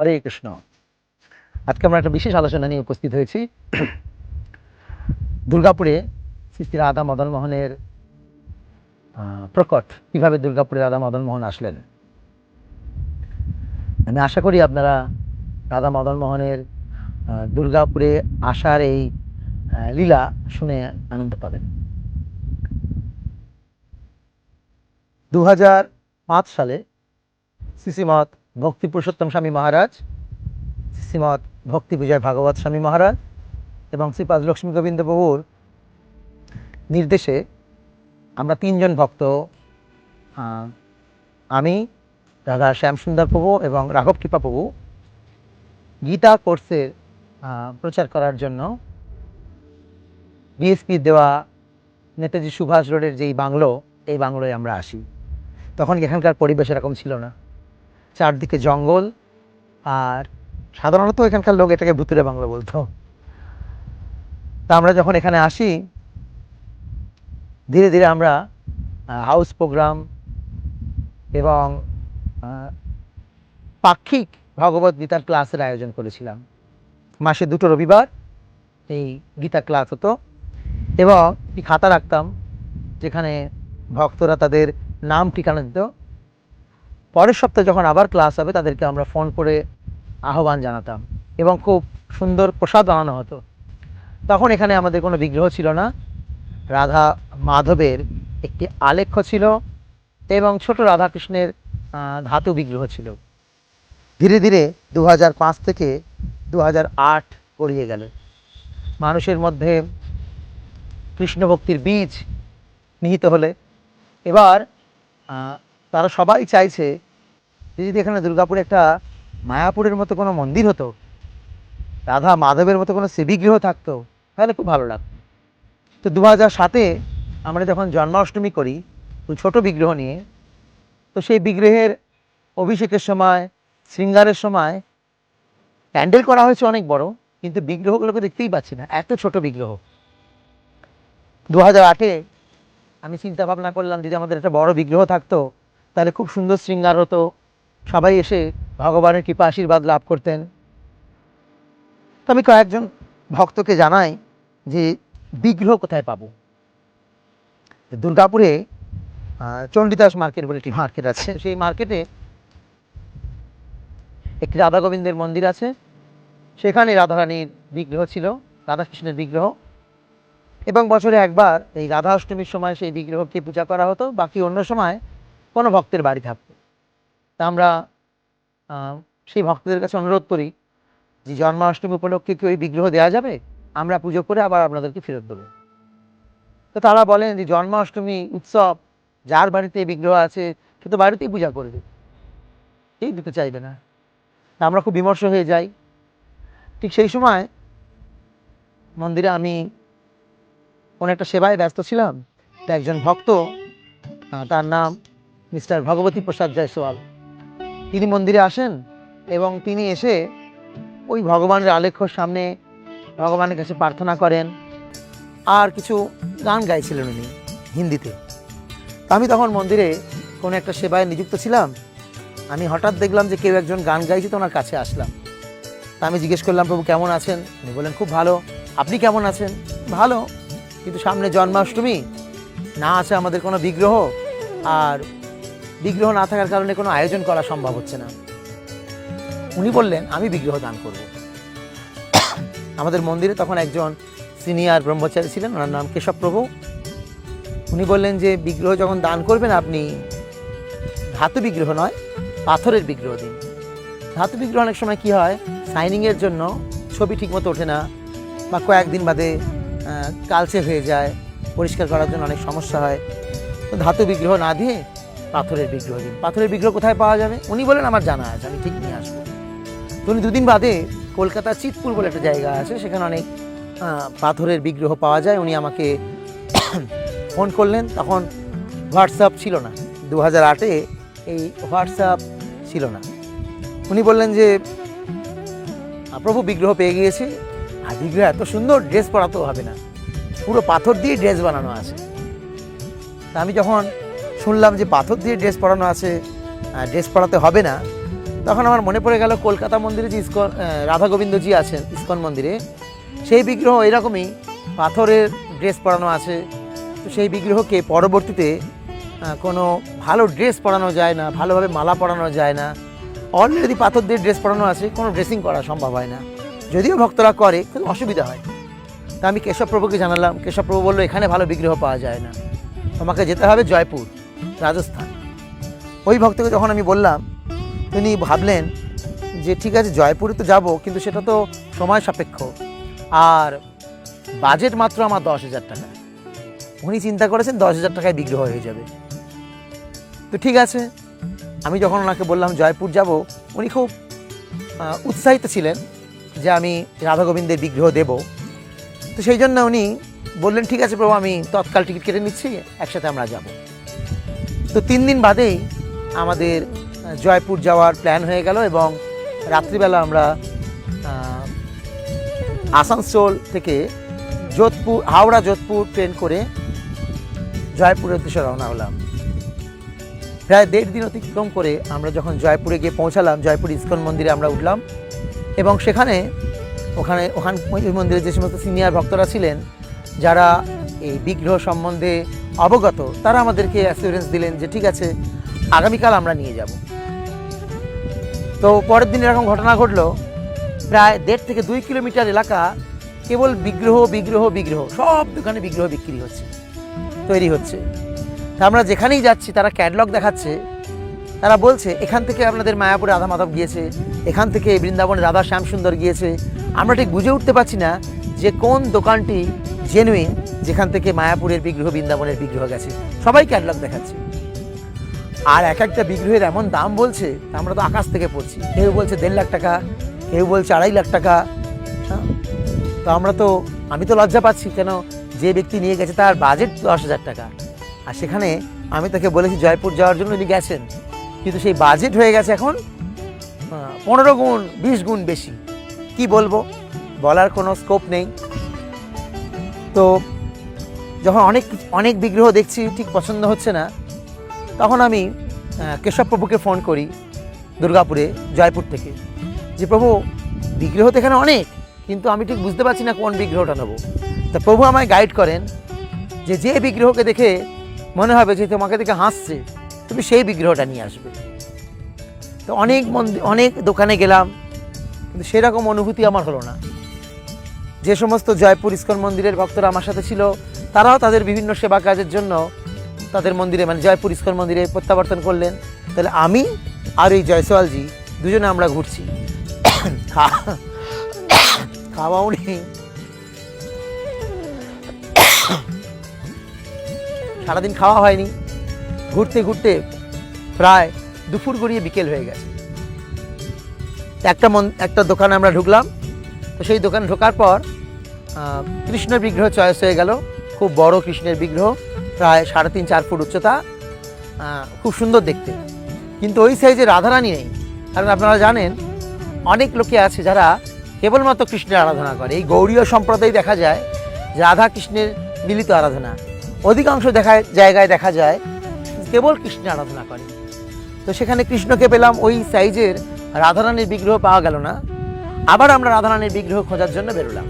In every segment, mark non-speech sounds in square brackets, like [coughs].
হরে কৃষ্ণ। আজকে আমরা একটা বিশেষ আলোচনা নিয়ে উপস্থিত হয়েছি। দুর্গাপুরে শ্রী রাধা মদন মোহনের প্রকট। কীভাবে দুর্গাপুরে রাধা মদন মোহন আসলেন? আমি আশা করি আপনারা রাধা মদন মোহনের দুর্গাপুরে আসার এই লীলা শুনে আনন্দ পাবেন। দু সালে শ্রীশ্রীমৎ ভক্তি পুরুষোত্তম স্বামী মহারাজ, শ্রীমৎ ভক্তি বিজয় ভাগবত স্বামী মহারাজ এবং শ্রীপাদ লক্ষ্মী গোবিন্দ বাবুর নির্দেশে আমরা তিনজন ভক্ত আমি দাদা শ্যামসুন্দর প্রভু এবং রাঘব কৃপা প্রভু, গীতা কোর্সের প্রচার করার জন্য বিএসপি দেওয়া নেতাজি সুভাষ রোডের যেই বাংলো, এই বাংলোয় আমরা আসি। তখন এখানকার পরিবেশ এরকম ছিল না? চারদিকে জঙ্গল, আর সাধারণত এখানকার লোক এটাকে ভুতুরে বাংলা বলতো। তা আমরা যখন এখানে আসি, ধীরে ধীরে আমরা হাউস প্রোগ্রাম এবং পাক্ষিক ভগবত গীতার ক্লাসের আয়োজন করেছিলাম। মাসে দুটো রবিবার এই গীতা ক্লাস হতো এবং খাতা রাখতাম, যেখানে ভক্তরা তাদের নাম, ঠিকানা দিত। পরের সপ্তাহে যখন আবার ক্লাস হবে, তাদেরকে আমরা ফোন করে আহ্বান জানাতাম এবং খুব সুন্দর প্রসাদ বানানো হতো। তখন এখানে আমাদের কোনো বিগ্রহ ছিল না। রাধা মাধবের একটি আলেখ্য ছিল এবং ছোট রাধাকৃষ্ণের ধাতু বিগ্রহ ছিল। ধীরে ধীরে দু থেকে দু আট গড়িয়ে গেল। মানুষের মধ্যে কৃষ্ণভক্তির বীজ নিহিত হলে। এবার তারা সবাই চাইছে যে যদি এখানে দুর্গাপুরে একটা মায়াপুরের মতো কোনো মন্দির হতো, রাধা মাধবের মতো কোনো শিবিগৃহ থাকতো, তাহলে খুব ভালো লাগতো। তো দু হাজার সাতে আমরা যখন জন্মাষ্টমী করি ওই ছোটো বিগ্রহ নিয়ে, তো সেই বিগ্রহের অভিষেকের সময়, শৃঙ্গারের সময়, প্যান্ডেল করা হয়েছে অনেক বড়, কিন্তু বিগ্রহগুলোকে দেখতেই পাচ্ছি না, এত ছোট বিগ্রহ। দু হাজার আটে আমি চিন্তা ভাবনা করলাম যদি আমাদের একটা বড় বিগ্রহ থাকতো তাহলে খুব সুন্দর শৃঙ্গার হতো সবাই এসে ভগবানের কৃপা আশীর্বাদ লাভ করতেন। তো আমি কয়েকজন ভক্তকে জানাই যে বিগ্রহ কোথায় পাবো? দুর্গাপুরে চণ্ডীদাস মার্কেট বলে একটি মার্কেট আছে। সেই মার্কেটে একটি রাধা গোবিন্দের মন্দির আছে। সেখানে রাধারানীর বিগ্রহ ছিল, রাধাকৃষ্ণের বিগ্রহ। এবং বছরে একবার এই রাধা অষ্টমীর সময় সেই বিগ্রহকে পূজা করা হতো। বাকি অন্য সময় কোনো ভক্তের বাড়ি থাকতো তা আমরা সেই ভক্তদের কাছে অনুরোধ করি যে জন্মাষ্টমী উপলক্ষে কি ওই বিগ্রহ দেওয়া যাবে? আমরা পুজো করে আবার আপনাদেরকে ফেরত দেবো। তো তারা বলেন যে জন্মাষ্টমী উৎসব, যার বাড়িতে এই বিগ্রহ আছে, সে তো বাড়িতেই পূজা করবে কেউ দিতে চাইবে না। আমরা খুব বিমর্ষ হয়ে যাই। ঠিক সেই সময় মন্দিরে আমি কোনো একটা সেবায় ব্যস্ত ছিলাম, তো একজন ভক্ত তার নাম মিস্টার ভগবতী প্রসাদ জয়সওয়াল। তিনি মন্দিরে আসেন এবং তিনি এসে ওই ভগবানের আলেখ্যর সামনে ভগবানের কাছে প্রার্থনা করেন। আর কিছু গান গাইছিলেন উনি হিন্দিতে। আমি তখন মন্দিরে কোনো একটা সেবায় নিযুক্ত ছিলাম। আমি হঠাৎ দেখলাম যে কেউ একজন গান গাইছে, তো ওনার কাছে আসলাম। তা আমি জিজ্ঞেস করলাম, প্রভু, কেমন আছেন? উনি বললেন, খুব ভালো। আপনি কেমন আছেন? ভালো। কিন্তু সামনে জন্মাষ্টমী। না আছে আমাদের কোনো বিগ্রহ। আর বিগ্রহ না থাকার কারণে কোনো আয়োজন করা সম্ভব হচ্ছে না। উনি বললেন, আমি বিগ্রহ দান করব। আমাদের মন্দিরে তখন একজন সিনিয়র ব্রহ্মচারী ছিলেন, ওনার নাম কেশব প্রভু। উনি বললেন যে, বিগ্রহ যখন দান করবেন আপনি, ধাতু বিগ্রহ নয়, পাথরের বিগ্রহ দিন। ধাতু বিগ্রহ অনেক সময় কি হয় সাইনিংয়ের জন্য ছবি ঠিকমতো ওঠে না বা কয়েকদিন বাদে কালচে হয়ে যায়, পরিষ্কার করার জন্য অনেক সমস্যা হয়। তো ধাতু বিগ্রহ না দিয়ে পাথরের বিগ্রহ দিন। পাথরের বিগ্রহ কোথায় পাওয়া যাবে? উনি বলেন, আমার জানা আছে, আমি ঠিক নিয়ে আসব। তো উনি দুদিন বাদে কলকাতা চিতপুর বলে একটা জায়গা আছে, সেখানে অনেক পাথরের বিগ্রহ পাওয়া যায়। উনি আমাকে [coughs] ফোন করলেন। তখন হোয়াটসঅ্যাপ ছিল না। দু হাজার আটে এই হোয়াটসঅ্যাপ ছিল না। উনি বললেন যে প্রভু, বিগ্রহ পেয়ে গিয়েছি। আর বিগ্রহ এত সুন্দর, ড্রেস পরাতেও হবে না। পুরো পাথর দিয়ে ড্রেস বানানো আছে। তা আমি যখন শুনলাম যে পাথর দিয়ে ড্রেস পরানো আছে ড্রেস পরাতে হবে না। তখন আমার মনে পড়ে গেল কলকাতা মন্দিরে যে ইস্কন রাধা গোবিন্দজি আছেন, ইস্কন মন্দিরে। সেই বিগ্রহ এরকমই, পাথরের ড্রেস পরানো আছে। তো সেই বিগ্রহকে পরবর্তীতে কোনো ভালো ড্রেস পরানো যায় না, ভালোভাবে মালা পরানো যায় না। অলরেডি পাথর দিয়ে ড্রেস পরানো আছে, কোনো ড্রেসিং করা সম্ভব হয় না। যদিও ভক্তরা করে, কিন্তু অসুবিধা হয়। তা আমি কেশবপ্রভুকে জানালাম, কেশবপ্রভু বলল, এখানে ভালো বিগ্রহ পাওয়া যায় না। তোমাকে যেতে হবে জয়পুর। রাজস্থান। ওই ভক্তকে যখন আমি বললাম, তিনি ভাবলেন যে ঠিক আছে, জয়পুরে তো যাব, কিন্তু সেটা তো সময় সাপেক্ষ। আর বাজেট মাত্র আমার দশ হাজার টাকা। উনি চিন্তা করেছেন দশ হাজার টাকায় বিগ্রহ হয়ে যাবে। তো ঠিক আছে, আমি যখন ওনাকে বললাম জয়পুর যাব, উনি খুব উৎসাহিত ছিলেন যে আমি রাধা গোবিন্দের বিগ্রহ দেব। তো সেই জন্য উনি বললেন, ঠিক আছে প্রভু, আমি তৎকাল টিকিট কেটে নিচ্ছি, একসাথে আমরা যাব। তো তিন দিন বাদেই আমাদের জয়পুর যাওয়ার প্ল্যান হয়ে গেল এবং রাত্রিবেলা আমরা আসানসোল থেকে যোধপুর, হাওড়া যোধপুর ট্রেন করে জয়পুরের উদ্দেশ্যে রওনা হলাম। প্রায় দেড় দিন অতিক্রম করে আমরা যখন জয়পুরে গিয়ে পৌঁছালাম, জয়পুর ইস্কন মন্দিরে আমরা উঠলাম এবং সেখানে ওখানে, ওখান ওই মন্দিরে যে সমস্ত সিনিয়র ভক্তরা ছিলেন, যারা এই বিগ্রহ সম্বন্ধে অবগত, তারা আমাদেরকে অ্যাসিউরেন্স দিলেন যে ঠিক আছে, আগামীকাল আমরা নিয়ে যাব। তো পরের দিন এরকম ঘটনা ঘটলো, প্রায় দেড় থেকে দুই কিলোমিটার এলাকা কেবল বিগ্রহ বিগ্রহ বিগ্রহ, সব দোকানে বিগ্রহ বিক্রি হচ্ছে, তৈরি হচ্ছে। তা আমরা যেখানেই যাচ্ছি, তারা ক্যাটলগ দেখাচ্ছে, তারা বলছে, এখান থেকে আপনাদের মায়াপুরে রাধা মাধব গিয়েছে, এখান থেকে বৃন্দাবনে রাধা শ্যাম সুন্দর গিয়েছে। আমরা ঠিক বুঝে উঠতে পারছি না যে কোন দোকানটি জেনুইন, যেখান থেকে মায়াপুরের বিগ্রহ, বৃন্দাবনের বিগ্রহ গেছে। সবাই ক্যাটলগ দেখাচ্ছে। আর এক একটা বিগ্রহের এমন দাম বলছে আমরা তো আকাশ থেকে পড়ছি। কেউ বলছে দেড় লাখ টাকা, কেউ বলছে আড়াই লাখ টাকা হ্যাঁ? তো আমরা তো, আমি তো লজ্জা পাচ্ছি কেন যে ব্যক্তি নিয়ে গেছে তার বাজেট দশ হাজার টাকা। আর সেখানে আমি তাকে বলেছি, জয়পুর যাওয়ার জন্য উনি গেছেন। কিন্তু সেই বাজেট হয়ে গেছে এখন পনেরো গুণ, বিশ গুণ বেশি। কি বলব? বলার কোনো স্কোপ নেই। তো যখন অনেক অনেক বিগ্রহ দেখছি ঠিক পছন্দ হচ্ছে না তখন আমি আহ, কেশবপ্রভুকে ফোন করি দুর্গাপুরে জয়পুর থেকে। যে প্রভু বিগ্রহ তো এখানে অনেক কিন্তু আমি ঠিক বুঝতে পারছি না কোন বিগ্রহটা নেব। তা প্রভু আমায় গাইড করেন যে যে বিগ্রহকে দেখে মনে হবে যে তোমাকে দেখে হাসছে তুমি সেই বিগ্রহটা নিয়ে আসবে। তো অনেক মন্দির অনেক দোকানে গেলাম কিন্তু সেরকম অনুভূতি আমার হলো না। যে সমস্ত জয়পুর ইস্কন মন্দিরের ভক্তরা আমার সাথে ছিল, তারাও তাদের বিভিন্ন সেবা কাজের জন্য তাদের মন্দিরে মানে জয়পুর ইস্কন মন্দিরে প্রত্যাবর্তন করলেন। তাহলে আমি আর এই জয়সওয়ালজি দুজনে আমরা ঘুরছি। খাওয়াও নেই সারাদিন খাওয়া হয়নি। ঘুরতে ঘুরতে প্রায় দুপুর গড়িয়ে বিকেল হয়ে গেছে। একটা মন, একটা দোকানে আমরা ঢুকলাম। তো সেই দোকানে ঢোকার পর আহ, কৃষ্ণের বিগ্রহ চয়েস হয়ে গেল। খুব বড় কৃষ্ণের বিগ্রহ প্রায় সাড়ে তিন চার ফুট উচ্চতা। খুব সুন্দর দেখতে। কিন্তু ওই সাইজে রাধারানী নেই। কারণ আপনারা জানেন অনেক লোকে আছে যারা কেবলমাত্র কৃষ্ণের আরাধনা করে। এই গৌরীয় সম্প্রদায় দেখা যায় রাধা কৃষ্ণের মিলিত আরাধনা। অধিকাংশ দেখা জায়গায় দেখা যায় কেবল কৃষ্ণের আরাধনা করে। তো সেখানে কৃষ্ণকে পেলাম। ওই সাইজের রাধারানীর বিগ্রহ পাওয়া গেল না। আবার আমরা রাধারানীর বিগ্রহ খোঁজার জন্য বেরোলাম।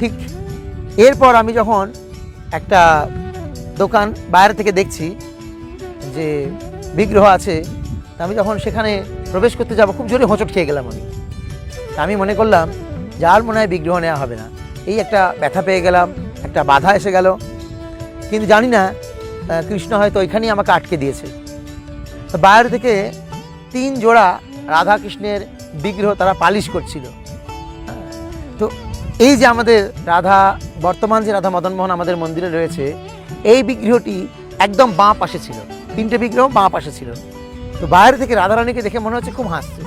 ঠিক এরপর আমি যখন একটা দোকান বাইরে থেকে দেখছি যে বিগ্রহ আছে, তা আমি যখন সেখানে প্রবেশ করতে যাব, খুব জোরে হোঁচট খেয়ে গেলাম আমি। তা আমি মনে করলাম যার মনে হয় বিগ্রহ নেওয়া হবে না। এই একটা ব্যথা পেয়ে গেলাম, একটা বাধা এসে গেল। কিন্তু জানি না কৃষ্ণ হয়তো ওইখানেই আমাকে আটকে দিয়েছে। তো বাইরে থেকে তিন জোড়া রাধা কৃষ্ণের বিগ্রহ তারা পালিশ করছিল। তো এই যে আমাদের রাধা, বর্তমান যে রাধা মদন মোহন আমাদের মন্দিরে রয়েছে, এই বিগ্রহটি একদম বাঁ পাশে ছিল। তিনটে বিগ্রহ বাঁ পাশে ছিল। তো বাইরে থেকে রাধারানীকে দেখে মনে হচ্ছে খুব হাসছে।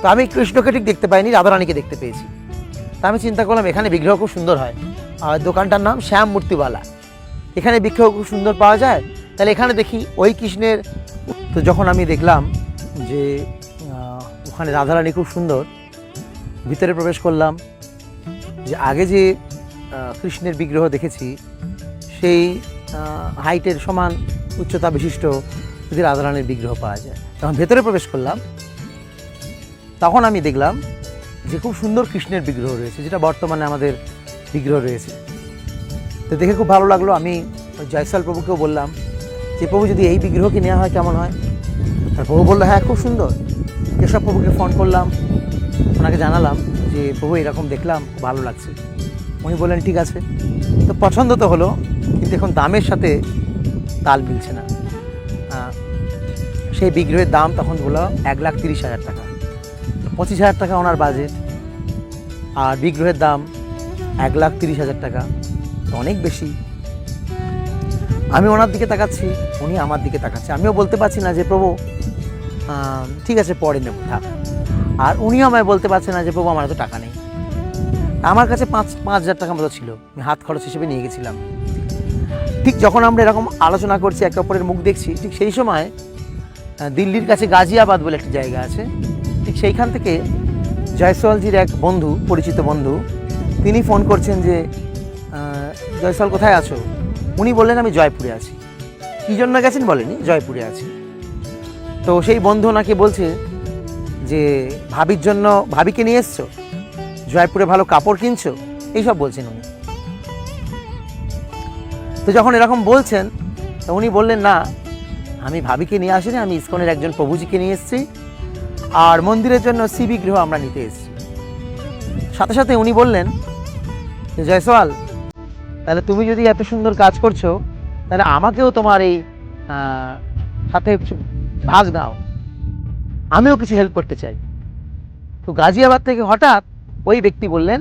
তো আমি কৃষ্ণকে ঠিক দেখতে পাইনি, রাধারানীকে দেখতে পেয়েছি। তা আমি চিন্তা করলাম, এখানে বিগ্রহ খুব সুন্দর হয়। আর দোকানটার নাম শ্যাম মূর্তিওয়ালা এখানে বিগ্রহ খুব সুন্দর পাওয়া যায়। তাহলে এখানে দেখি ওই কৃষ্ণের তো যখন আমি দেখলাম যে ওখানে রাধারানী খুব সুন্দর। ভিতরে প্রবেশ করলাম। যে আগে যে কৃষ্ণের বিগ্রহ দেখেছি, সেই হাইটের সমান উচ্চতা বিশিষ্ট যদি রাধারানীর বিগ্রহ পাওয়া যায়। তখন ভেতরে প্রবেশ করলাম। তখন আমি দেখলাম যে খুব সুন্দর কৃষ্ণের বিগ্রহ রয়েছে, যেটা বর্তমানে আমাদের বিগ্রহ রয়েছে। তো দেখে খুব ভালো লাগল। আমি জয়সাল প্রভুকেও বললাম যে, প্রভু, যদি এই বিগ্রহকে নেওয়া হয় কেমন হয়? আর প্রভু বলল হ্যাঁ খুব সুন্দর। কেশব প্রভুকে ফোন করলাম, ওনাকে জানালাম যে, প্রভু, এরকম দেখলাম, ভালো লাগছে। উনি বললেন, ঠিক আছে। তো পছন্দ তো হলো, কিন্তু এখন দামের সাথে তাল মিলছে না। সেই বিগ্রহের দাম তখন বলল এক লাখ তিরিশ হাজার টাকা। পঁচিশ হাজার টাকা ওনার বাজেট আর বিগ্রহের দাম এক লাখ তিরিশ হাজার টাকা অনেক বেশি। আমি ওনার দিকে তাকাচ্ছি, উনি আমার দিকে তাকাচ্ছে। আমিও বলতে পারছি না যে, প্রভু ঠিক আছে, পরে নেব, থাক। আর উনিও আমায় বলতে পারছে না যে প্রভু আমার এত টাকা নেই। আমার কাছে পাঁচ পাঁচ হাজার টাকা মতো ছিল। আমি হাত খরচ হিসেবে নিয়ে গেছিলাম। ঠিক যখন আমরা এরকম আলোচনা করছি, একে অপরের মুখ দেখছি, ঠিক সেই সময় দিল্লির কাছে গাজিয়াবাদ বলে একটি জায়গা আছে। ঠিক সেইখান থেকে জয়সওয়ালজির এক বন্ধু, পরিচিত বন্ধু, তিনি ফোন করছেন যে জয়সওয়াল কোথায় আছো? উনি বললেন, আমি জয়পুরে আছি। কী জন্য গেছেন বলেনি? জয়পুরে আছি। তো সেই বন্ধু ওনাকে বলছে যে, ভাবির জন্য ভাবিকে নিয়ে এসছো? জয়পুরে ভালো কাপড় কিনছো? এইসব বলছেন উনি। তো যখন এরকম বলছেন, তো উনি বললেন, না, আমি ভাবিকে নিয়ে আসিনি, আমি ইস্কনের একজন প্রভুজিকে নিয়ে এসেছি। আর মন্দিরের জন্য সি বিগ্রহ আমরা নিতে এসেছি। সাথে সাথে উনি বললেন, জয়সওয়াল, তাহলে তুমি যদি এত সুন্দর কাজ করছ, তাহলে আমাকেও তোমার এই সাথে ভাগ দাও আমিও কিছু হেল্প করতে চাই। তো গাজিয়াবাদ থেকে হঠাৎ ওই ব্যক্তি বললেন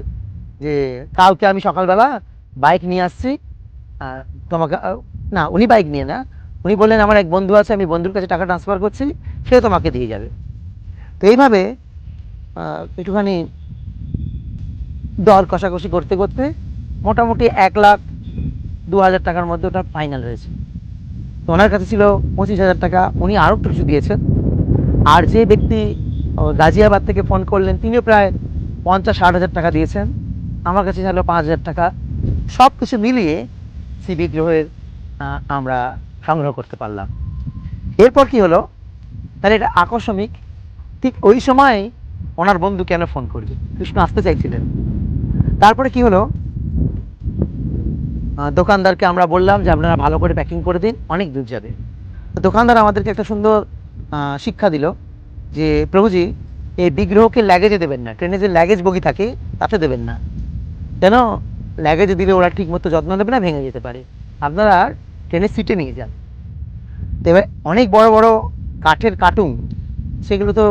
যে, কালকে আমি সকালবেলা বাইক নিয়ে আসছি। আর তোমাকে, না, উনি বাইক নিয়ে না। উনি বললেন, আমার এক বন্ধু আছে, আমি বন্ধুর কাছে টাকা ট্রান্সফার করছি, সে তোমাকে দিয়ে যাবে। তো এইভাবে একটুখানি দর কষাকষি করতে করতে মোটামুটি এক লাখ দু হাজার টাকার মধ্যে ওটা ফাইনাল হয়েছে। তো ওনার কাছে ছিল পঁচিশ হাজার টাকা, উনি আরও কিছু দিয়েছেন। আর যে ব্যক্তি গাজিয়াবাদ থেকে ফোন করলেন, তিনিও প্রায় পঞ্চাশ, ষাট হাজার টাকা দিয়েছেন। আমার কাছে ছিল পাঁচ হাজার টাকা। সব কিছু মিলিয়ে সি বিগ্রহের আমরা সংগ্রহ করতে পারলাম। এরপর কি হলো? তাহলে এটা আকস্মিক। ঠিক ওই সময় ওনার বন্ধু কেন ফোন করবে? কৃষ্ণ আসতে চাইছিলেন। তারপরে কি হলো? দোকানদারকে আমরা বললাম যে আপনারা ভালো করে প্যাকিং করে দিন, অনেক দূর যাবে। দোকানদার আমাদেরকে একটা সুন্দর শিক্ষা দিল যে, প্রভুজি, এই বিগ্রহকে ল্যাগেজে দেবেন না। ট্রেনে যে ল্যাগেজ বগি থাকে, তাতে দেবেন না। কেন? ল্যাগেজে দিলে ওরা ঠিক মতো যত্ন নেবে না, ভেঙে যেতে পারে। আপনারা ট্রেনের সিটে নিয়ে যান। এবার অনেক বড় বড় কাঠের কার্টুন সেগুলো তো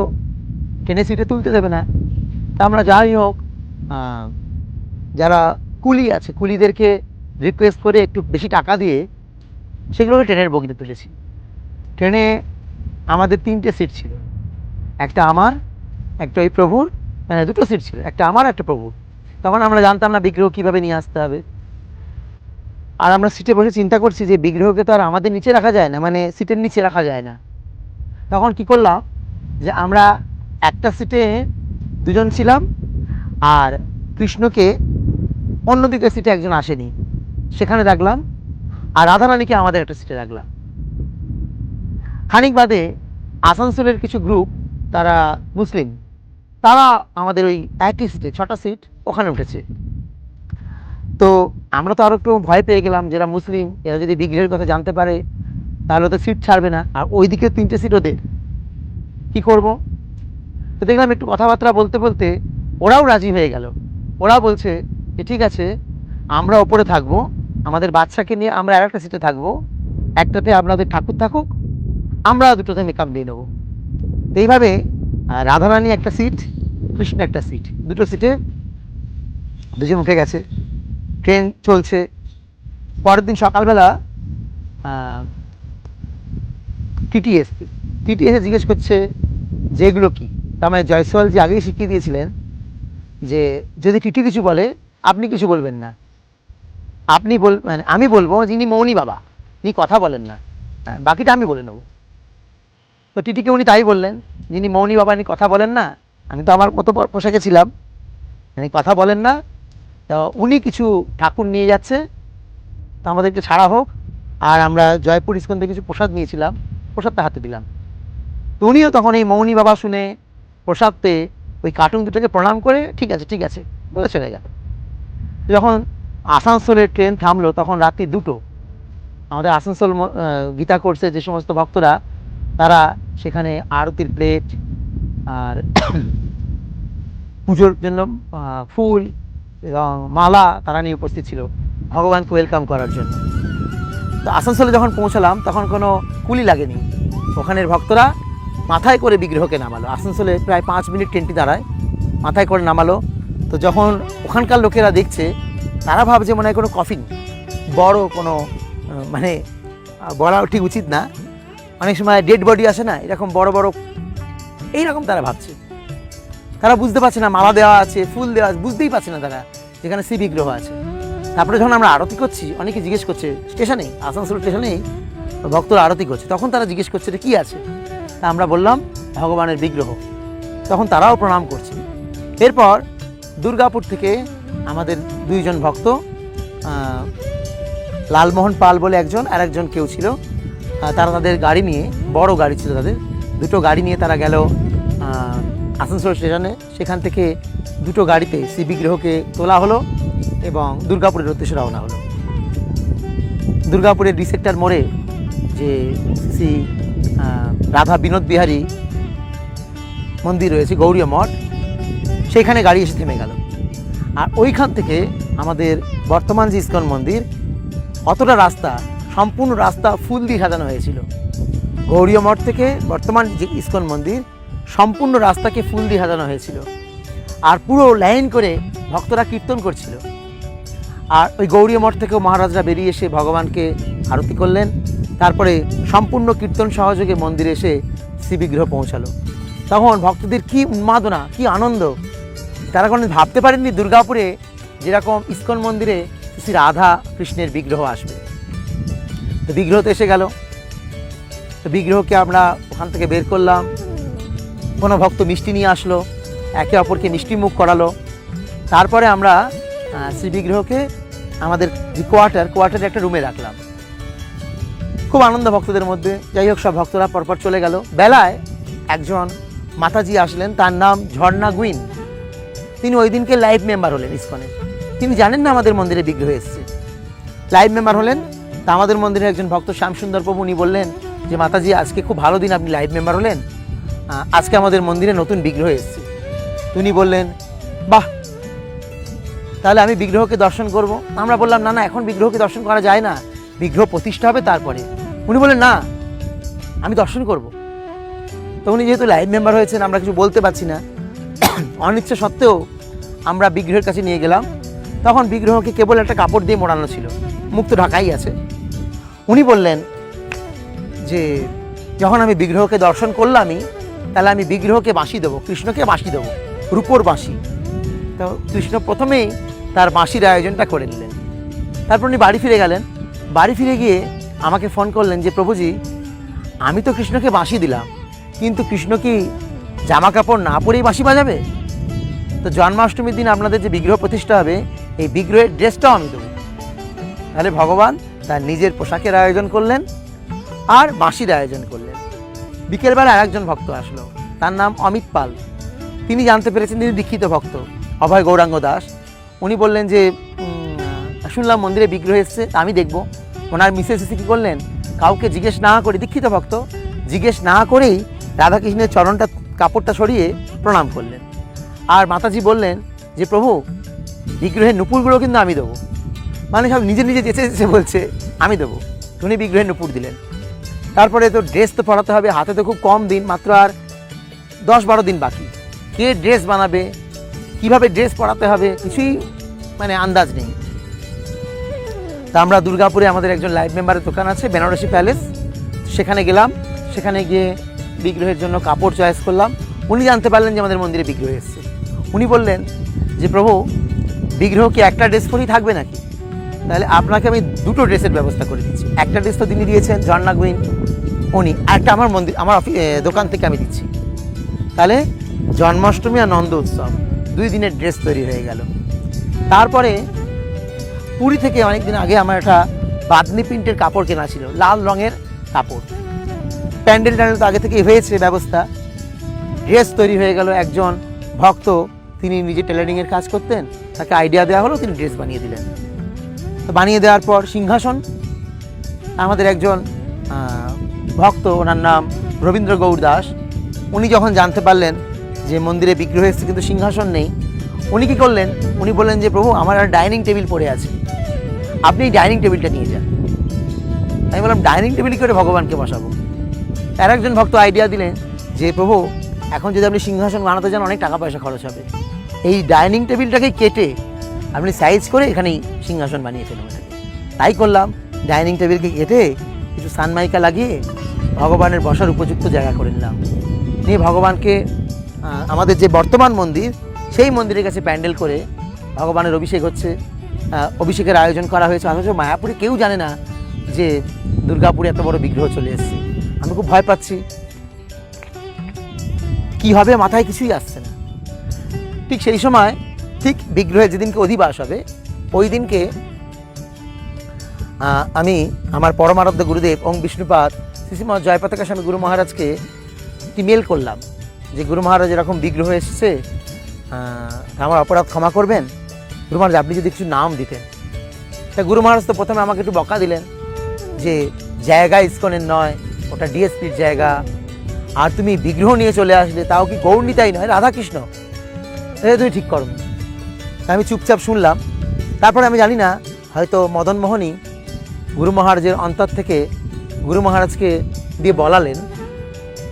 ট্রেনের সিটে তুলতে দেবে না। তা আমরা যাই হোক যারা কুলি আছে, কুলিদেরকে রিকোয়েস্ট করে একটু বেশি টাকা দিয়ে সেগুলোকে ট্রেনের বগিতে তুলেছি। ট্রেনে আমাদের তিনটে সিট ছিল। একটা আমার, একটা ওই প্রভুর মানে দুটো সিট ছিল, একটা আমার, একটা প্রভুর। তখন আমরা জানতাম না বিগ্রহ কীভাবে নিয়ে আসতে হবে। আর আমরা সিটে বসে চিন্তা করছি যে বিগ্রহকে তো আর আমাদের নিচে রাখা যায় না মানে সিটের নিচে রাখা যায় না। তখন কি করলাম যে আমরা একটা সিটে দুজন ছিলাম আর কৃষ্ণকে অন্যদিকে সিটে একজন আসেনি। সেখানে রাখলাম আর রাধারানীকে আমাদের একটা সিটে রাখলাম। খানিক বাদে আসানসোলের কিছু গ্রুপ তারা মুসলিম, তারা আমাদের ওই একই সিটে ছটা সিট ওখানে উঠেছে। তো আমরা তো আরও একটু ভয় পেয়ে গেলাম যারা মুসলিম, এরা যদি বিগ্রহের কথা জানতে পারে, তাহলে তো সিট ছাড়বে না। আর ওই ওইদিকে তিনটে সিট ওদের। কী করব? তো দেখলাম একটু কথাবার্তা বলতে বলতে ওরাও রাজি হয়ে গেল। ওরা বলছে যে, ঠিক আছে, আমরা ওপরে থাকব আমাদের বাচ্চাকে নিয়ে আমরা আর একটা সিটে থাকব। একটাতে আপনাদের ঠাকুর থাকুক আমরা দুটোতে মেকআপ দিয়ে নেব। তো এইভাবে রাধারানী একটা সিট কৃষ্ণ একটা সিট দুটো সিটে দুজন উঠে গেছে। ট্রেন চলছে। পরের দিন সকালবেলা টিটিএস টিটিএসে জিজ্ঞেস করছে যে এগুলো কী? তার মানে জয়সওয়াল যে আগেই শিখিয়ে দিয়েছিলেন যে যদি টিটি কিছু বলে, আপনি কিছু বলবেন না। আপনি বল মানে আমি বলব যিনি মৌনী বাবা তিনি কথা বলেন না। হ্যাঁ, বাকিটা আমি বলে নেব। তো টিটিকে উনি তাই বললেন যিনি মৌনী বাবা ইনি কথা বলেন না। আমি তো আমার মতো পোশাকে ছিলাম। ইনি কথা বলেন না। তো উনি কিছু ঠাকুর নিয়ে যাচ্ছে। তো আমাদেরকে ছাড়া হোক। আর আমরা জয়পুর ইস্কন থেকে কিছু প্রসাদ নিয়েছিলাম। প্রসাদটা হাতে দিলাম। তো উনিও তখন এই মৌনী বাবা শুনে প্রসাদ পেয়ে ওই কার্টুন দুটোকে প্রণাম করে ঠিক আছে ঠিক আছে। বলে চলে গেল। যখন আসানসোলের ট্রেন থামলো তখন রাত্রি দুটো। আমাদের আসানসোল গীতা কোর্সে যে সমস্ত ভক্তরা, তারা সেখানে আরতির প্লেট আর [coughs] পুজোর জন্য ফুল এবং মালা তারা নিয়ে উপস্থিত ছিল। ভগবানকে ওয়েলকাম করার জন্য। তো আসানসোলে যখন পৌঁছালাম, তখন কোনো কুলি লাগেনি। ওখানের ভক্তরা মাথায় করে বিগ্রহকে নামালো। আসানসোলে প্রায় পাঁচ মিনিট ট্রেনটি দাঁড়ায়, মাথায় করে নামালো। তো যখন ওখানকার লোকেরা দেখছে তারা ভাবছে মনে হয় কোনো কফিন। বড় কোনো মানে বলা ঠিক উচিত না। অনেক সময় ডেড বডি আসে না, এরকম বড় বড়, এইরকম তারা ভাবছে। তারা বুঝতে পারছে না, মালা দেওয়া আছে, ফুল দেওয়া আছে, বুঝতেই পারছে না তারা যেখানে শ্রী বিগ্রহ আছে। তারপরে যখন আমরা আরতি করছি অনেকে জিজ্ঞেস করছে, স্টেশনে, আসানসোল স্টেশনেই ভক্তরা আরতি করছে, তখন তারা জিজ্ঞেস করছে এটা কী আছে? তা আমরা বললাম, ভগবানের বিগ্রহ। তখন তারাও প্রণাম করছে। এরপর দুর্গাপুর থেকে আমাদের দুইজন ভক্ত লালমোহন পাল বলে একজন, আর একজন কেউ ছিল। তারা তাদের গাড়ি নিয়ে, বড় গাড়ি ছিল তাদের, দুটো গাড়ি নিয়ে তারা গেল আসানসোল স্টেশনে। সেখান থেকে দুটো গাড়িতে শ্রী বিগ্রহকে তোলা হলো এবং দুর্গাপুরের উদ্দেশ্যে রওনা হলো। দুর্গাপুরের ডিসেক্টার মোড়ে যে শ্রী রাধা বিনোদ বিহারী মন্দির রয়েছে, গৌরীয় মঠ সেইখানে গাড়ি এসে থেমে গেল। আর ওইখান থেকে আমাদের বর্তমান যে ইস্কন মন্দির, অতটা রাস্তা, সম্পূর্ণ রাস্তা ফুল দিয়ে সাজানো হয়েছিল। গৌরীয় মঠ থেকে বর্তমান যে ইস্কন মন্দির, সম্পূর্ণ রাস্তাকে ফুল দিয়ে সাজানো হয়েছিল। আর পুরো লাইন করে ভক্তরা কীর্তন করছিল। আর ওই গৌরীয় মঠ থেকেও মহারাজরা বেরিয়ে এসে ভগবানকে আরতি করলেন। তারপরে সম্পূর্ণ কীর্তন সহযোগে মন্দিরে এসে শ্রীবিগ্রহ পৌঁছালো। তখন ভক্তদের কি উন্মাদনা, কি আনন্দ তারা কোনো ভাবতে পারেননি দুর্গাপুরে যেরকম ইস্কন মন্দিরে শ্রী রাধা কৃষ্ণের বিগ্রহ আসবে। তো বিগ্রহ তো এসে গেল। তো বিগ্রহকে আমরা ওখান থেকে বের করলাম। কোনো ভক্ত মিষ্টি নিয়ে আসলো, একে অপরকে মিষ্টি মুখ করালো। তারপরে আমরা শ্রী বিগ্রহকে আমাদের যে কোয়ার্টার, কোয়ার্টারে একটা রুমে রাখলাম। খুব আনন্দ ভক্তদের মধ্যে। যাই হোক, সব ভক্তরা পরপর চলে গেল। বেলায় একজন মাতাজি আসলেন, তার নাম ঝর্ণা গুইন। তিনি ওই দিনকে লাইভ মেম্বার হলেন ইসকনের তিনি জানেন না আমাদের মন্দিরে বিগ্রহ এসছে। লাইভ মেম্বার হলেন, তা আমাদের মন্দিরে একজন ভক্ত শ্যামসুন্দর প্রভু, উনি বললেন যে, মাতাজি, আজকে খুব ভালো দিন আপনি লাইভ মেম্বার হলেন। আজকে আমাদের মন্দিরে নতুন বিগ্রহ এসছে। তিনি বললেন, বাহ! তাহলে আমি বিগ্রহকে দর্শন করব। আমরা বললাম, না না, এখন বিগ্রহকে দর্শন করা যায় না। বিগ্রহ প্রতিষ্ঠা হবে তারপরে। উনি বললেন, না, আমি দর্শন করব। তো উনি যেহেতু লাইভ মেম্বার হয়েছেন, আমরা কিছু বলতে পারছি না। অনিচ্ছা সত্ত্বেও আমরা বিগ্রহের কাছে নিয়ে গেলাম। তখন বিগ্রহকে কেবল একটা কাপড় দিয়ে মোড়ানো ছিল। মুখ তো ঢাকাই আছে। উনি বললেন যে, যখন আমি বিগ্রহকে দর্শন করলামই, তাহলে আমি বিগ্রহকে বাঁশি দেবো, কৃষ্ণকে বাঁশি দেবো, রূপোর বাঁশি। তো কৃষ্ণ প্রথমেই তার বাঁশির আয়োজনটা করে নিলেন। তারপর উনি বাড়ি ফিরে গেলেন। বাড়ি ফিরে গিয়ে আমাকে ফোন করলেন যে, প্রভুজি, আমি তো কৃষ্ণকে বাঁশি দিলাম, কিন্তু কৃষ্ণ কি জামা কাপড় না পরেই বাঁশি বাজাবে? তো জন্মাষ্টমীর দিন আপনাদের যে বিগ্রহ প্রতিষ্ঠা হবে, এই বিগ্রহের ড্রেসটাও আমি দেবো। তাহলে ভগবান তার নিজের পোশাকের আয়োজন করলেন আর বাঁশির আয়োজন করলেন। বিকেলবেলা আরেকজন ভক্ত আসলো, তার নাম অমিত পাল। তিনি জানতে পেরেছেন তিনি দীক্ষিত ভক্ত, অভয় গৌরাঙ্গ দাস। উনি বললেন যে শুনলাম মন্দিরে বিগ্রহ এসছে, আমি দেখব। ওনার মিসেস এসে কী করলেন? কাউকে জিজ্ঞেস না করে, দীক্ষিত ভক্ত, জিজ্ঞেস না করেই রাধাকৃষ্ণের চরণটা কাপড়টা সরিয়ে প্রণাম করলেন। আর মাতাজি বললেন যে, প্রভু বিগ্রহের নুপুরগুলো কিন্তু আমি দেবো। মানে সব নিজে নিজে যেচে যেচে বলছে, আমি দেবো। উনি বিগ্রহের নুপুর দিলেন। তারপরে তো ড্রেস তো পরাতে হবে, হাতে তো খুব কম দিন, মাত্র আর দশ বারো দিন বাকি। কে ড্রেস বানাবে, কীভাবে ড্রেস পরাতে হবে, কিছুই মানে আন্দাজ নেই। তা আমরা দুর্গাপুরে আমাদের একজন লাইভ মেম্বারের দোকান আছে, বেনারসি প্যালেস। সেখানে গেলাম, সেখানে গিয়ে বিগ্রহের জন্য কাপড় চয়েস করলাম। উনি জানতে পারলেন যে আমাদের মন্দিরে বিগ্রহ এসছে। উনি বললেন যে, প্রভু, বিগ্রহ কি একটা ড্রেস পরেই থাকবে নাকি? তাহলে আপনাকে আমি দুটো ড্রেসের ব্যবস্থা করে দিচ্ছি। একটা ড্রেস তো তিনি দিয়েছেন ঝর্ণা গুইন উনি। একটা আমার মন্দির, আমার দোকান থেকে আমি দিচ্ছি। তাহলে জন্মাষ্টমী আর নন্দ উৎসব, দুই দিনের ড্রেস তৈরি হয়ে গেল। তারপরে পুরী থেকে অনেক দিন আগে আমার একটা বাদনি প্রিন্টের কাপড় কেনা ছিল, লাল রঙের কাপড়। প্যান্ডেল ট্যান্ডেল তো আগে থেকেই হয়েছে ব্যবস্থা। ড্রেস তৈরি হয়ে গেল, একজন ভক্ত, তিনি নিজে টেলারিংয়ের কাজ করতেন, তাকে আইডিয়া দেওয়া হলো, তিনি ড্রেস বানিয়ে দিলেন। তো বানিয়ে দেওয়ার পর সিংহাসন, আমাদের একজন ভক্ত, ওনার নাম রবীন্দ্র গৌর দাস। উনি যখন জানতে পারলেন যে মন্দিরে বিগ্রহ এসেছে, কিন্তু সিংহাসন নেই, উনি কী করলেন? উনি বললেন যে, প্রভু, আমার আর ডাইনিং টেবিল পড়ে আছে। আপনি ডাইনিং টেবিলটা নিয়ে যান। আমি বললাম ডাইনিং টেবিল করে ভগবানকে বসাবো? আর একজন ভক্ত আইডিয়া দিলেন যে, প্রভু, এখন যদি আপনি সিংহাসন বানাতে যান, অনেক টাকা পয়সা খরচ হবে। এই ডাইনিং টেবিলটাকে কেটে আপনি সাইজ করে এখানেই সিংহাসন বানিয়ে ফেলুন তাই করলাম। ডাইনিং টেবিলকে কেটে কিছু সানমাইকা লাগিয়ে ভগবানের বসার উপযুক্ত জায়গা করে নিলাম। নিয়ে ভগবানকে আমাদের যে বর্তমান মন্দির, সেই মন্দিরের কাছে প্যান্ডেল করে ভগবানের অভিষেক হচ্ছে। অভিষেকের আয়োজন করা হয়েছে। অথচ মায়াপুরে কেউ জানে না যে দুর্গাপুরে এত বড় বিগ্রহ চলে এসেছে। আমি খুব ভয় পাচ্ছি। কি হবে মাথায় কিছুই আসছে না। ঠিক সেই সময়, ঠিক বিগ্রহে যেদিনকে অধিবাস হবে, ওই দিনকে আমি আমার পরমারাধ্য গুরুদেব ওং বিষ্ণুপাদ, শ্রীশ্রীমা জয়পতাকা স্বামী গুরু মহারাজকে একটি মেল করলাম যে, গুরু মহারাজ, এরকম বিগ্রহ এসেছে আমার অপরাধ ক্ষমা করবেন? গুরু মহারাজ, আপনি যদি কিছু নাম দিতেন। তা গুরু মহারাজ তো প্রথমে আমাকে একটু বকা দিলেন যে, জায়গা ইস্কনের নয় ওটা ডিএসপির জায়গা। আর তুমি বিগ্রহ নিয়ে চলে আসলে, তাও কি গৌরনীতাই নয়? রাধাকৃষ্ণ। এটা তুমি ঠিক করো। আমি চুপচাপ শুনলাম। তারপরে আমি জানি না, হয়তো মদন মোহনই গুরু মহারাজের অন্তর থেকে গুরু মহারাজকে দিয়ে বলালেন।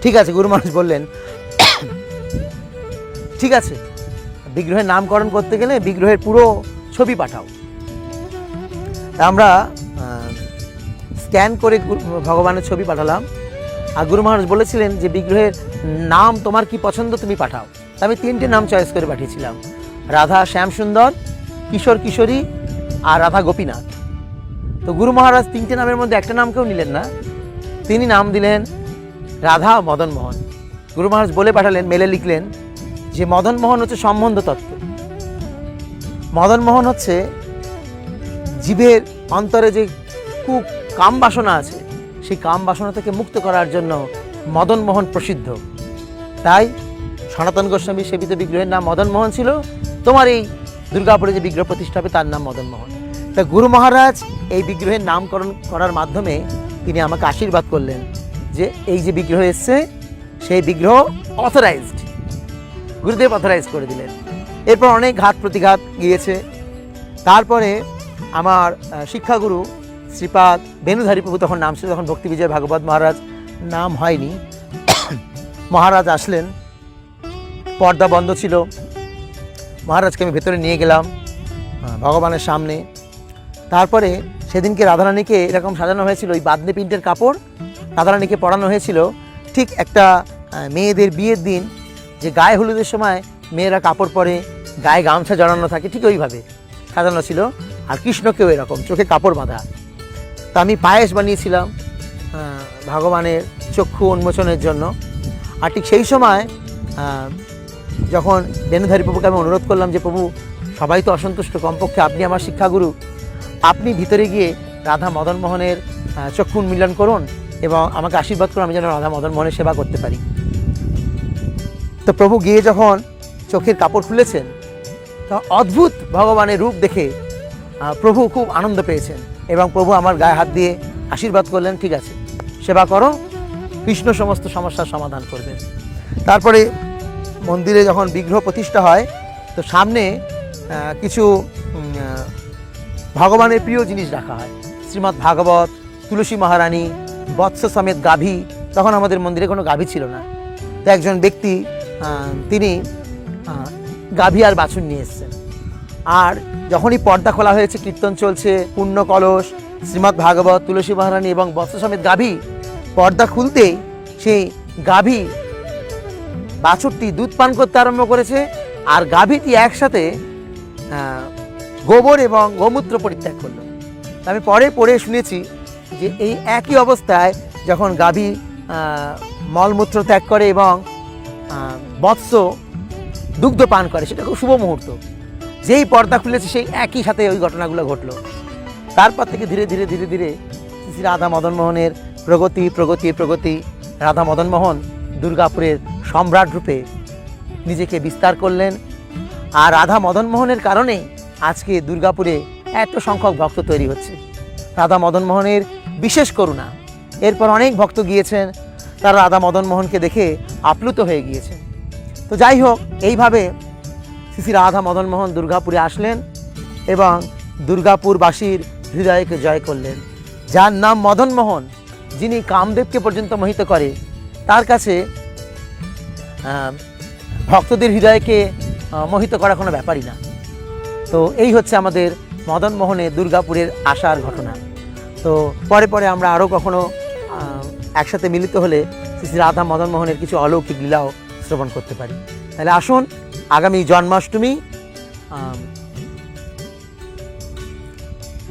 ঠিক আছে, গুরু মহারাজ বললেন, ঠিক আছে, বিগ্রহের নামকরণ করতে গেলে বিগ্রহের পুরো ছবি পাঠাও। আমরা স্ক্যান করে ভগবানের ছবি পাঠালাম। আর গুরু মহারাজ বলেছিলেন যে, বিগ্রহের নাম তোমার কি পছন্দ তুমি পাঠাও। আমি তিনটে নাম চয়েস করে পাঠিয়েছিলাম। রাধা শ্যামসুন্দর, কিশোর কিশোরী আর রাধা গোপীনাথ। তো গুরু মহারাজ তিনটে নামের মধ্যে একটা নামকেও নিলেন না। তিনি নাম দিলেন রাধা মদন মোহন। গুরু মহারাজ বলে পাঠালেন, মেলে লিখলেন যে, মদন মোহন হচ্ছে সম্বন্ধ তত্ত্ব। মদন মোহন হচ্ছে জীবের অন্তরে যে খুব কাম বাসনা আছে, সেই কাম বাসনা থেকে মুক্ত করার জন্য মদন মোহন প্রসিদ্ধ। তাই সনাতন গোস্বামী সেবিত বিগ্রহের নাম মদন মোহন ছিল। তোমার এই দুর্গাপুরে যে বিগ্রহ প্রতিষ্ঠা হবে, তার নাম মদন মোহন। তা গুরু মহারাজ এই বিগ্রহের নামকরণ করার মাধ্যমে তিনি আমাকে আশীর্বাদ করলেন যে এই যে বিগ্রহ এসছে, সেই বিগ্রহ অথরাইজড গুরুদেব অথরাইজ করে দিলেন। এরপর অনেক ঘাত প্রতিঘাত গিয়েছে। তারপরে আমার শিক্ষাগুরু শ্রীপাদ বেনুধারী প্রভু তখন নাম ছিল তখন ভক্তি বিজয় ভাগবত মহারাজ নাম হয়নি। মহারাজ আসলেন। পর্দা বন্ধ ছিল। মহারাজকে আমি ভেতরে নিয়ে গেলাম ভগবানের সামনে। তারপরে সেদিনকে রাধারানীকে এরকম সাজানো হয়েছিল, ওই বাদনে পিন্টের কাপড় রাধারানীকে পরানো হয়েছিল। ঠিক একটা মেয়েদের বিয়ের দিন যে গায়ে হলুদের সময় মেয়েরা কাপড় পরে, গায়ে গামছা জড়ানো থাকে, ঠিক ওইভাবে সাজানো ছিল। আর কৃষ্ণকেও এরকম, চোখে কাপড় বাঁধা। তা আমি পায়েস বানিয়েছিলাম ভগবানের চক্ষু উন্মোচনের জন্য। আর ঠিক সেই সময় যখন বেনুধারী প্রভুকে আমি অনুরোধ করলাম যে, প্রভু, সবাই তো অসন্তুষ্ট, কমপক্ষে আপনি আমার শিক্ষাগুরু। আপনি ভিতরে গিয়ে রাধা মদন মোহনের চক্ষু উন্মিলন করুন এবং আমাকে আশীর্বাদ করুন, আমি যেন রাধা মদন মোহনের সেবা করতে পারি। তো প্রভু গিয়ে যখন চোখের কাপড় খুলেছেন তখন অদ্ভুত ভগবানের রূপ দেখে প্রভু খুব আনন্দ পেয়েছেন। এবং প্রভু আমার গায়ে হাত দিয়ে আশীর্বাদ করলেন, ঠিক আছে। সেবা করো, কৃষ্ণ সমস্ত সমস্যার সমাধান করবেন তারপরে মন্দিরে যখন বিগ্রহ প্রতিষ্ঠা হয়, তো সামনে কিছু ভগবানের প্রিয় জিনিস রাখা হয়। শ্রীমদ্ ভাগবত, তুলসী মহারানী, বৎস সমেত গাভী, তখন আমাদের মন্দিরে কোনো গাভী ছিল না। তো একজন ব্যক্তি তিনি গাভী আর বাছুর নিয়ে এসেছেন। আর যখনই পর্দা খোলা হয়েছে, কীর্তন চলছে, পূর্ণ কলস শ্রীমদ্ ভাগবত, তুলসী মহারানী এবং বৎস সমেত গাভী, পর্দা খুলতেই সেই গাভী বাছুরটি দুধ পান করতে আরম্ভ করেছে আর গাভীটি একসাথে গোবর এবং গোমূত্র পরিত্যাগ করল। আমি পরে পড়ে শুনেছি যে এই একই অবস্থায় যখন গাভী মলমূত্র ত্যাগ করে এবং বৎস দুগ্ধ পান করে, সেটা খুব শুভ মুহূর্ত। যেই পর্দা খুলেছে সেই একই সাথে ওই ঘটনাগুলো ঘটলো। তারপর থেকে ধীরে ধীরে ধীরে ধীরে শ্রী রাধা মদন মোহনের প্রগতি প্রগতি প্রগতি, রাধা মদন মোহন দুর্গাপুরের সম্রাট রূপে নিজেকে বিস্তার করলেন আর রাধা মদন মোহনের কারণে আজকে দুর্গাপুরে এত সংখ্যক ভক্ত তৈরি হচ্ছে। রাধা মদন মোহনের বিশেষ করুণা, এরপর অনেক ভক্ত গিয়েছেন, তারা রাধা মদন মোহনকে দেখে আপ্লুত হয়ে গিয়েছেন। তো যাই হোক, এইভাবে শ্রী রাধা মদন মোহন দুর্গাপুরে আসলেন এবং দুর্গাপুরবাসীর হৃদয়কে জয় করলেন। যার নাম মদন মোহন, যিনি কামদেবকে পর্যন্ত মোহিত করে, তার কাছে ভক্তদের হৃদয়কে মোহিত করা কোনো ব্যাপারই না। তো এই হচ্ছে আমাদের মদন মোহনে দুর্গাপুরের আসার ঘটনা। তো পরে পরে আমরা আরও কখনো একসাথে মিলিত হলে শ্রী রাধা মদন মোহনের কিছু অলৌকিক লীলাও শ্রবণ করতে পারি। তাহলে আসুন আগামী জন্মাষ্টমী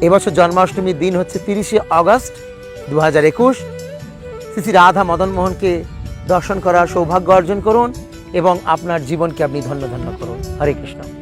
এবছর জন্মাষ্টমীর দিন হচ্ছে তিরিশে অগস্ট দু হাজার একুশ। শ্রী শ্রী রাধা মদন মোহনকে দর্শন করার সৌভাগ্য অর্জন করুন এবং আপনার জীবনকে আপনি ধন্য ধন্য করুন। হরে কৃষ্ণ।